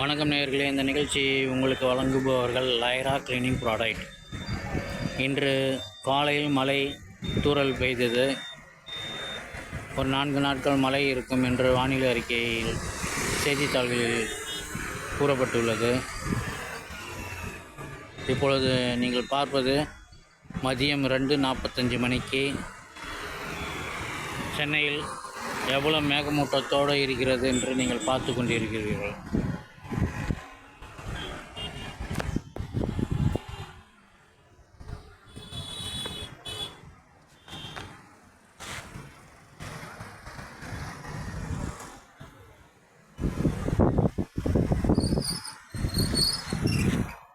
வணக்கம் நேயர்களே இந்த நிகழ்ச்சி உங்களுக்கு வழங்குபவர்கள் லைரா கிளீனிங் ப்ராடக்ட். இன்று காலையில் மழை தூறல் பெய்தது. ஒரு நான்கு நாட்கள் மழை இருக்கும் என்று வானிலை அறிக்கையில் செய்தித்தாள்களில் கூறப்பட்டுள்ளது. இப்பொழுது நீங்கள் பார்ப்பது மதியம் ரெண்டு நாற்பத்தஞ்சு மணிக்கு சென்னையில் எவ்வளவு மேகமூட்டத்தோடு இருக்கிறது என்று நீங்கள் பார்த்து கொண்டிருக்கிறீர்கள்?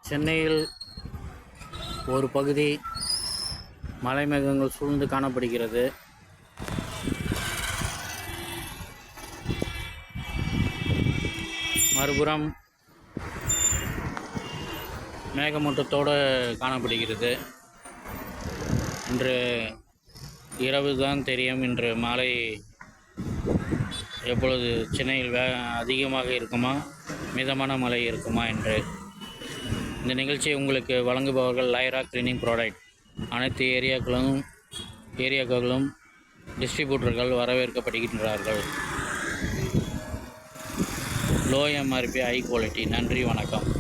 சென்னையில் ஒரு பகுதி மலை மேகங்கள் சூழ்ந்து காணப்படுகிறது. மறுபுறம் மேகமூட்டத்தோடு காணப்படுகிறது. இன்று இரவு தான் தெரியும். இன்று மாலை எப்பொழுது சென்னையில் வே அதிகமாக இருக்குமா மிதமான மழை இருக்குமா என்று. இந்த நிகழ்ச்சியை உங்களுக்கு வழங்குபவர்கள் லைரா கிளீனிங் ப்ராடக்ட். அனைத்து ஏரியாக்களும் ஏரியாக்களும் டிஸ்ட்ரிபியூட்டர்கள் வரவேற்கப்படுகின்றார்கள். Low MRP high quality. நன்றி வணக்கம்.